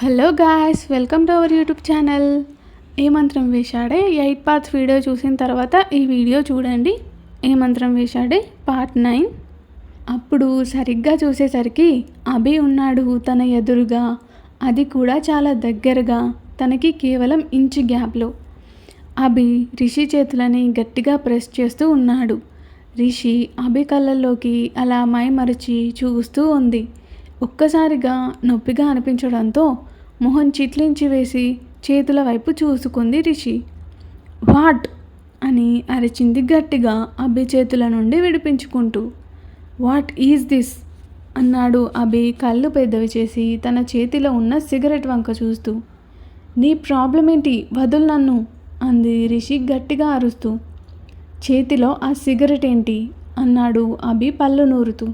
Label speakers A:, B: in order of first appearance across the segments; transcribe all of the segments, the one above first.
A: Hello guys welcome to our YouTube channel ఏ మంత్రం వేశాడే eight parts video చూసిన తర్వాత ఈ వీడియో చూడండి. ఏ మంత్రం వేశాడే పార్ట్ నైన్. అప్పుడు సరిగ్గా చూసేసరికి అభి ఉన్నాడు తన ఎదురుగా. అది కూడా చాలా దగ్గరగా తనకి కేవలం ఇంచు గ్యాప్లో అభి రిషి చేతులని గట్టిగా ప్రెస్ చేస్తూ ఉన్నాడు. రిషి అభి కళ్ళల్లోకి అలా మైమరిచి చూస్తూ ఉంది. ఒక్కసారిగా నొప్పిగా అనిపించడంతో మొహం చిట్లించి వేసి చేతుల వైపు చూసుకుంది రిషి. వాట్? అని అరిచింది గట్టిగా అభి చేతుల నుండి విడిపించుకుంటూ. What is this? అన్నాడు అభి కళ్ళు పెద్దవి చేసి తన చేతిలో ఉన్న సిగరెట్ వంక చూస్తూ. నీ ప్రాబ్లం ఏంటి? వదులు నన్ను అంది రిషి గట్టిగా అరుస్తూ. చేతిలో ఆ సిగరెట్ ఏంటి? అన్నాడు అభి పళ్ళు నూరుతూ.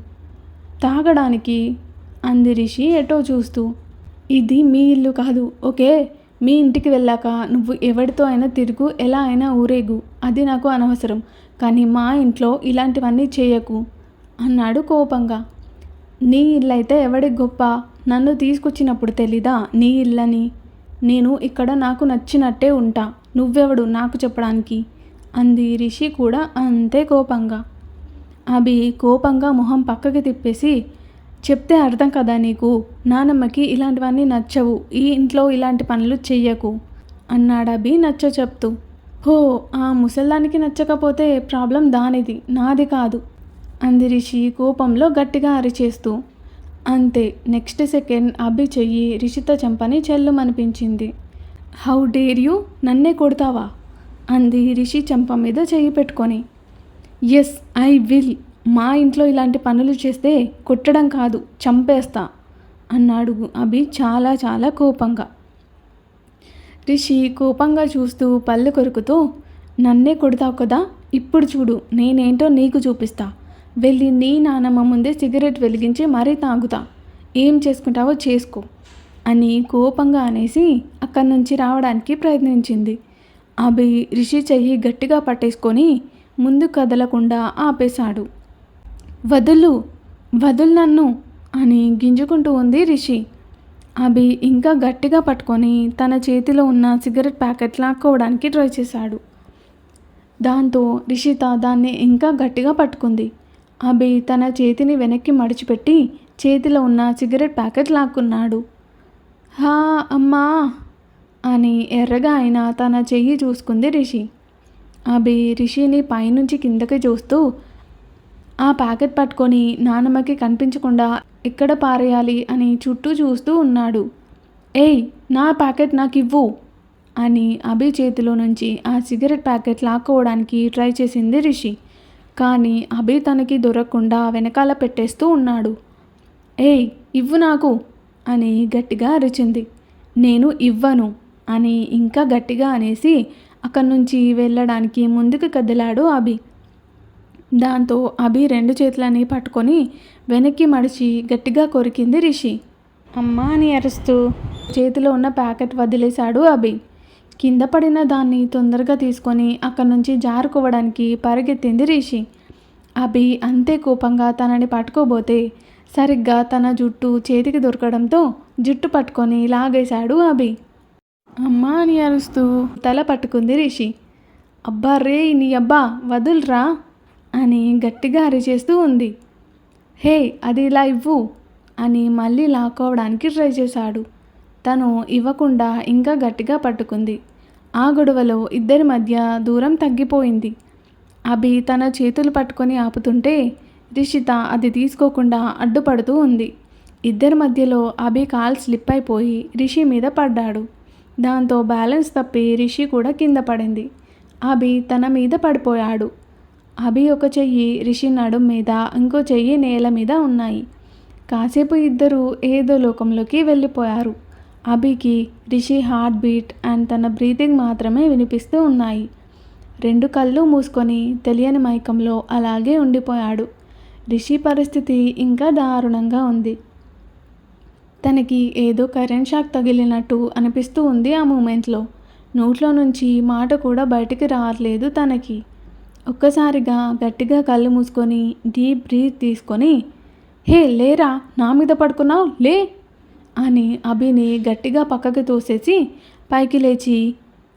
A: తాగడానికి అంది రిషి ఎటో చూస్తూ. ఇది మీ ఇల్లు కాదు ఓకే? మీ ఇంటికి వెళ్ళాక నువ్వు ఎవరితో అయినా తిరుగు ఎలా అయినా ఊరేగు. అది నాకు అనవసరం కానీ మా ఇంట్లో ఇలాంటివన్నీ చేయకు అన్నాడు కోపంగా. నీ ఇల్లైతే ఎవడి గొప్ప? నన్ను తీసుకొచ్చినప్పుడు తెలీదా నీ ఇల్లని నేను ఇక్కడ నాకు నచ్చినట్టే ఉంటా నువ్వెవడు నాకు చెప్పడానికి? అంది రిషి కూడా అంతే కోపంగా. అభి కోపంగా మొహం పక్కకి తిప్పేసి చెప్తే అర్థం కదా నీకు? నానమ్మకి ఇలాంటివన్నీ నచ్చవు. ఈ ఇంట్లో ఇలాంటి పనులు చెయ్యకు. అన్నాడు అభి నచ్చ చెప్తూ. హో ఆ ముసల్దానికి నచ్చకపోతే ప్రాబ్లం దానిది నాది కాదు. అంది రిషి కోపంలో గట్టిగా అరిచేస్తూ. అంతే నెక్స్ట్ సెకండ్ అభి చెయ్యి రిషిత చెంపని చెల్లుమనిపించింది. How dare you? నన్నే కొడతావా? అంది రిషి చెంప మీద చెయ్యి పెట్టుకొని. Yes I will. మా ఇంట్లో ఇలాంటి పనులు చేస్తే కొట్టడం కాదు చంపేస్తా అన్నాడు అభి చాలా చాలా కోపంగా. రిషి కోపంగా చూస్తూ పళ్ళు కొరుకుతూ నన్నే కొడతావు కదా ఇప్పుడు చూడు నేనేంటో నీకు చూపిస్తా. వెళ్ళి నీ నానమ్మ ముందే సిగరెట్ వెలిగించి మరీ తాగుతా. ఏం చేసుకుంటావో చేసుకో అని కోపంగా అనేసి అక్కడి నుంచి రావడానికి ప్రయత్నించింది. అభి రిషి చెయ్యి గట్టిగా పట్టేసుకొని ముందు కదలకుండా ఆపేశాడు. వదులు వదులు నన్ను అని గింజుకుంటూ ఉంది రిషి. అభి ఇంకా గట్టిగా పట్టుకొని తన చేతిలో ఉన్న సిగరెట్ ప్యాకెట్ లాక్కోవడానికి ట్రై చేశాడు. దాంతో రిషిత దాన్ని ఇంకా గట్టిగా పట్టుకుంది. అభి తన చేతిని వెనక్కి మడిచిపెట్టి చేతిలో ఉన్న సిగరెట్ ప్యాకెట్ లాక్కున్నాడు. హా అమ్మా! అని ఎర్రగా అయినా తన చెయ్యి చూసుకుంది రిషి. అభి రిషిని పైనుంచి కిందకి చూస్తూ ఆ ప్యాకెట్ పట్టుకొని నానమ్మకి కనిపించకుండా ఎక్కడ పారేయాలి అని చుట్టూ చూస్తూ ఉన్నాడు. ఏయ్ నా ప్యాకెట్ నాకు ఇవ్వు అని అభి చేతిలో నుంచి ఆ సిగరెట్ ప్యాకెట్ లాక్కోవడానికి ట్రై చేసింది రిషి. కానీ అభి తనకి దొరకకుండా వెనకాల పెట్టేస్తూ ఉన్నాడు. ఏయ్ ఇవ్వు నాకు అని గట్టిగా అరిచింది. నేను ఇవ్వను అని ఇంకా గట్టిగా అనేసి అక్కడి నుంచి వెళ్ళడానికి ముందుకు కదిలాడు అభి. దాంతో అభి రెండు చేతులని పట్టుకొని వెనక్కి మడిచి గట్టిగా కొరికింది రిషి. అమ్మా అని అరుస్తూ. చేతిలో ఉన్న ప్యాకెట్ వదిలేశాడు అభి. కింద పడిన దాన్ని తొందరగా తీసుకొని అక్కడి నుంచి జారుకోవడానికి పరిగెత్తింది రిషి. అభి అంతే కోపంగా తనని పట్టుకోబోతే సరిగ్గా తన జుట్టు చేతికి దొరకడంతో జుట్టు పట్టుకొని లాగేశాడు అభి. అమ్మా అని అరుస్తూ. తల పట్టుకుంది రిషి. అబ్బా రే నీ అబ్బా వదులురా. అని గట్టిగా అరిచేస్తూ ఉంది. హే అది ఇలా ఇవ్వు అని మళ్ళీ లాక్కోవడానికి ట్రై చేశాడు. తను ఇవ్వకుండా ఇంకా గట్టిగా పట్టుకుంది. ఆ గొడవలో ఇద్దరి మధ్య దూరం తగ్గిపోయింది. అభి తన చేతులు పట్టుకొని ఆపుతుంటే రిషిత అది తీసుకోకుండా అడ్డుపడుతూ ఉంది. ఇద్దరి మధ్యలో అభి కాల్ స్లిప్ అయిపోయి రిషి మీద పడ్డాడు. దాంతో బ్యాలెన్స్ తప్పి రిషి కూడా కింద పడింది. అభి తన మీద పడిపోయాడు. అభి ఒక చెయ్యి రిషి నడుం మీద ఇంకో చెయ్యి నేల మీద ఉన్నాయి. కాసేపు ఇద్దరు ఏదో లోకంలోకి వెళ్ళిపోయారు. అభికి రిషి హార్ట్ బీట్ అండ్ తన బ్రీతింగ్ మాత్రమే వినిపిస్తూ ఉన్నాయి. రెండు కళ్ళు మూసుకొని తెలియని మైకంలో అలాగే ఉండిపోయాడు. రిషి పరిస్థితి ఇంకా దారుణంగా ఉంది. తనకి ఏదో కరెంట్ షాక్ తగిలినట్టు అనిపిస్తూ ఉంది ఆ మూమెంట్లో. నోట్లో నుంచి మాట కూడా బయటికి రావట్లేదు తనకి. ఒక్కసారిగా గట్టిగా కళ్ళు మూసుకొని డీప్ బ్రీత్ తీసుకొని హే లేరా? నా మీద పడుకున్నావు? లే! అని అభిని గట్టిగా పక్కకి తోసేసి పైకి లేచి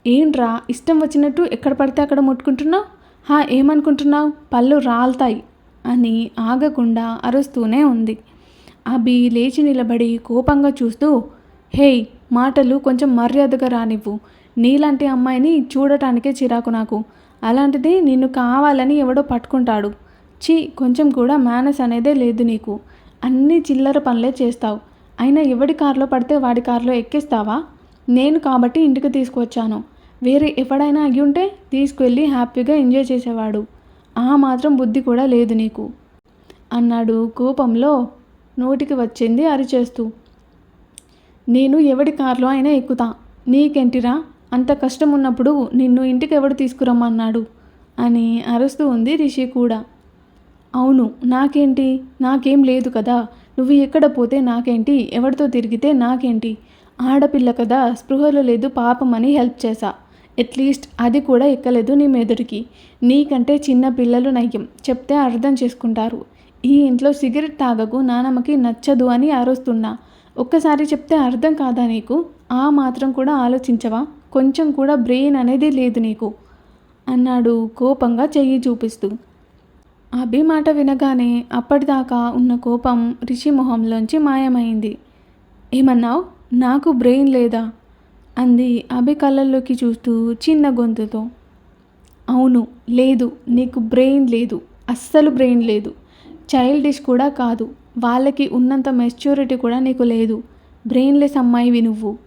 A: ఏంట్రా? ఇష్టం వచ్చినట్టు ఎక్కడ పడితే అక్కడ ముట్టుకుంటున్నావు? హా ఏమనుకుంటున్నావు? పళ్ళు రాలుతాయి అని ఆగకుండా అరుస్తూనే ఉంది. అభి లేచి నిలబడి కోపంగా చూస్తూ హేయ్ మాటలు కొంచెం మర్యాదగా రానివ్వు. నీలాంటి అమ్మాయిని చూడటానికే చిరాకు నాకు. అలాంటిది నిన్ను కావాలని ఎవడో పట్టుకుంటాడు. ఛీ కొంచెం కూడా మేనస్ అనేదే లేదు నీకు. అన్ని చిల్లర పనులే చేస్తావు. అయినా ఎవడి కారులో పడితే వాడి కారులో ఎక్కిస్తావా? నేను కాబట్టి ఇంటికి తీసుకొచ్చాను. వేరే ఎవడైనా అయ్యి ఉంటే తీసుకువెళ్ళి హ్యాపీగా ఎంజాయ్ చేసేవాడు. ఆ మాత్రం బుద్ధి కూడా లేదు నీకు. అన్నాడు కోపంలో నోటికి వచ్చింది అరిచేస్తూ. నేను ఎవడి కారులో అయినా ఎక్కుతా. నీకేంటిరా? అంత కష్టం ఉన్నప్పుడు నిన్ను ఇంటికి ఎవడు తీసుకురమ్మన్నాడు? అని అరుస్తూ ఉంది రిషి కూడా. అవును నాకేంటి? నాకేం లేదు కదా. నువ్వు ఎక్కడ పోతే నాకేంటి? ఎవరితో తిరిగితే నాకేంటి? ఆడపిల్ల కదా స్పృహలో లేదు పాపం అని హెల్ప్ చేశా. అట్లీస్ట్ అది కూడా ఎక్కలేదు నీ మెదడుకి నీకంటే చిన్న పిల్లలు నయ్యం చెప్తే అర్థం చేసుకుంటారు. ఈ ఇంట్లో సిగరెట్ తాగకు నానమ్మకి నచ్చదు అని అరుస్తున్నా. ఒక్కసారి చెప్తే అర్థం కాదా నీకు? ఆ మాత్రం కూడా ఆలోచించవా? కొంచెం కూడా బ్రెయిన్ అనేది లేదు నీకు అన్నాడు కోపంగా చెయ్యి చూపిస్తూ. అభి మాట వినగానే అప్పటిదాకా ఉన్న కోపం రిషి మొహంలోంచి మాయమైంది. ఏమన్నావు? నాకు బ్రెయిన్ లేదా? అంది అభి కళ్ళల్లోకి చూస్తూ చిన్న గొంతుతో. అవును లేదు నీకు బ్రెయిన్ లేదు అస్సలు బ్రెయిన్ లేదు. చైల్డిష్ కూడా కాదు వాళ్ళకి ఉన్నంత మెచ్యూరిటీ కూడా నీకు లేదు. బ్రెయిన్లెస్ అమ్మాయివి నువ్వు.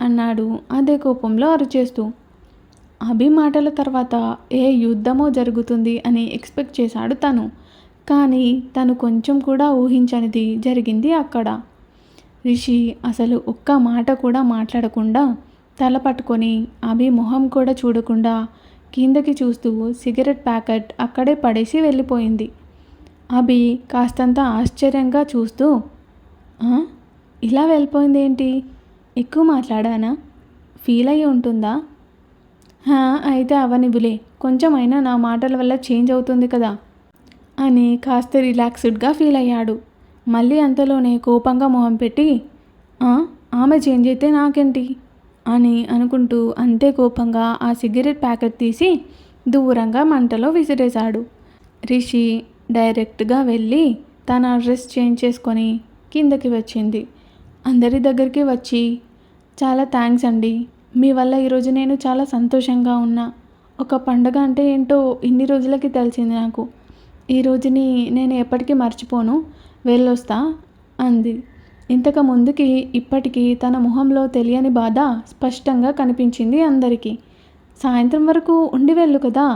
A: అన్నాడు. అదే కోపంలో అరుచేస్తూ అభి మాటల తర్వాత ఏ యుద్ధమో జరుగుతుంది అని ఎక్స్పెక్ట్ చేశాడు తను. కానీ తను కొంచెం కూడా ఊహించనిది జరిగింది అక్కడ. రిషి అసలు ఒక్క మాట కూడా మాట్లాడకుండా తల పట్టుకొని అభి మొహం కూడా చూడకుండా కిందకి చూస్తూ సిగరెట్ ప్యాకెట్ అక్కడే పడేసి వెళ్ళిపోయింది. అభి కాస్తంత ఆశ్చర్యంగా చూస్తూ ఇలా వెళ్ళిపోయింది ఏంటి ఎక్కువ మాట్లాడానా? ఫీల్ అయ్యి ఉంటుందా? అయితే అవనివ్వులే. కొంచెం అయినా నా మాటల వల్ల చేంజ్ అవుతుంది కదా? అని కాస్త రిలాక్స్డ్గా ఫీల్ అయ్యాడు. మళ్ళీ అంతలోనే కోపంగా మొహం పెట్టి ఆమె చేంజ్ అయితే నాకేంటి? అని అనుకుంటూ అంతే కోపంగా ఆ సిగరెట్ ప్యాకెట్ తీసి దూరంగా మంటలో విసిరేశాడు. రిషి డైరెక్ట్గా వెళ్ళి తన డ్రెస్ చేంజ్ చేసుకొని కిందకి వచ్చింది. అందరి దగ్గరికి వచ్చి చాలా థ్యాంక్స్ అండి. మీ వల్ల ఈరోజు నేను చాలా సంతోషంగా ఉన్నా. ఒక పండగ అంటే ఏంటో ఇన్ని రోజులకి తెలిసింది నాకు. ఈ రోజుని నేను ఎప్పటికీ మర్చిపోను. వెళ్ళొస్తా అంది. ఇంతకు ముందుకి ఇప్పటికీ తన మొహంలో తెలియని బాధ స్పష్టంగా కనిపించింది అందరికీ. సాయంత్రం వరకు ఉండి వెళ్ళు కదా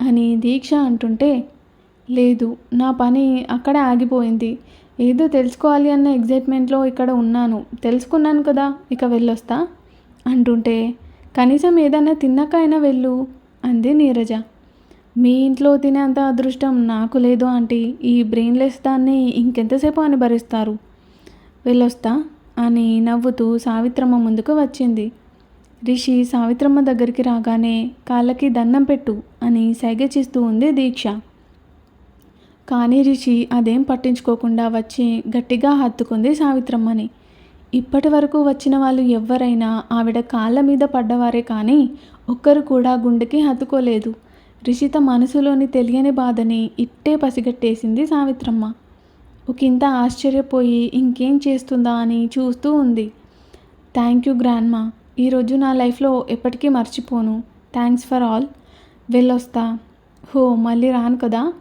A: అని దీక్ష అంటుంటే లేదు నా పని అక్కడే ఆగిపోయింది. ఏదో తెలుసుకోవాలి అన్న ఎగ్జైట్మెంట్లో ఇక్కడ ఉన్నాను. తెలుసుకున్నాను కదా ఇక వెళ్ళొస్తా. అంటుంటే కనీసం ఏదైనా తిన్నాక అయినా వెళ్ళు అంది నీరజ. మీ ఇంట్లో తినేంత అదృష్టం నాకు లేదు ఆంటీ. ఈ బ్రెయిన్లెస్ దాన్ని ఇంకెంతసేపు అని భరిస్తారు వెళ్ళొస్తా అని నవ్వుతూ సావిత్రమ్మ ముందుకు వచ్చింది. రిషి సావిత్రమ్మ దగ్గరికి రాగానే కాళ్ళకి దండం పెట్టు అని సైగ చేస్తూ ఉంది దీక్ష. కానీ రిషి అదేం పట్టించుకోకుండా వచ్చి గట్టిగా హత్తుకుంది సావిత్రమ్మని. ఇప్పటి వరకు వచ్చిన వాళ్ళు ఎవ్వరైనా ఆవిడ కాళ్ళ మీద పడ్డవారే కానీ ఒక్కరు కూడా గుండెకి హత్తుకోలేదు. రిషిత మనసులోని తెలియని బాధని ఇట్టే పసిగట్టేసింది సావిత్రమ్మ. ఒకంత ఆశ్చర్యపోయి ఇంకేం చేస్తుందా అని చూస్తూ ఉంది. Thank you grandma. ఈరోజు నా లైఫ్లో ఎప్పటికీ మర్చిపోను. Thanks for all. వెళ్ళొస్తా. హో మళ్ళీ రాను కదా.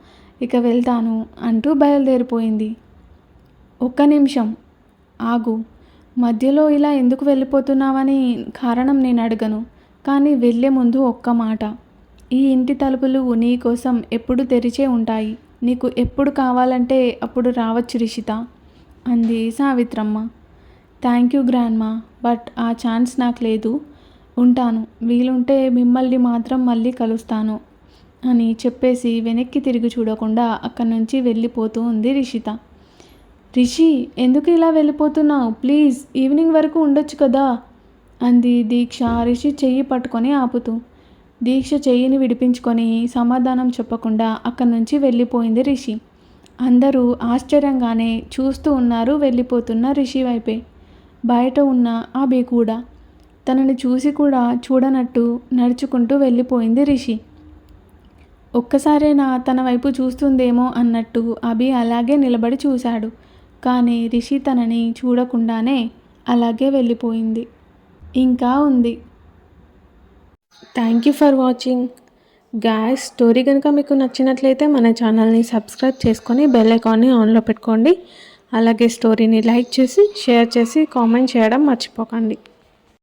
A: ఇక వెళ్తాను అంటూ బయలుదేరిపోయింది. ఒక్క నిమిషం. ఆగు. మధ్యలో ఇలా ఎందుకు వెళ్ళిపోతున్నావని కారణం నేను అడగను. కానీ వెళ్ళే ముందు ఒక్క మాట. ఈ ఇంటి తలుపులు నీ కోసం ఎప్పుడు తెరిచే ఉంటాయి. నీకు ఎప్పుడు కావాలంటే అప్పుడు రావచ్చు రిషిత అంది Savitramma. Thank you grandma but ఆ ఛాన్స్ నాకు లేదు. ఉంటాను. వీలుంటే మిమ్మల్ని మాత్రం మళ్ళీ కలుస్తాను. అని చెప్పేసి వెనక్కి తిరిగి చూడకుండా అక్కడి నుంచి వెళ్ళిపోతూ ఉంది రిషిత. రిషి ఎందుకు ఇలా వెళ్ళిపోతున్నావు? ప్లీజ్ ఈవినింగ్ వరకు ఉండొచ్చు కదా? అంది దీక్ష రిషి చెయ్యి పట్టుకొని ఆపుతూ. దీక్ష చెయ్యిని విడిపించుకొని సమాధానం చెప్పకుండా అక్కడి నుంచి వెళ్ళిపోయింది రిషి. అందరూ ఆశ్చర్యంగానే చూస్తూ ఉన్నారు వెళ్ళిపోతున్న రిషి వైపే. బయట ఉన్న ఆ కూడా తనని చూసి కూడా చూడనట్టు నడుచుకుంటూ వెళ్ళిపోయింది రిషి. ఒక్కసారైనా తన వైపు చూస్తుందేమో అన్నట్టు అభి అలాగే నిలబడి చూశాడు. కానీ రిషి తనని చూడకుండానే అలాగే వెళ్ళిపోయింది. ఇంకా ఉంది. Thank you for watching. Guys story కనుక మీకు నచ్చినట్లయితే మన ఛానల్ని సబ్స్క్రైబ్ చేసుకొని బెల్ ఐకాన్ని ఆన్లో పెట్టుకోండి. అలాగే స్టోరీని లైక్ చేసి షేర్ చేసి కామెంట్ చేయడం మర్చిపోకండి.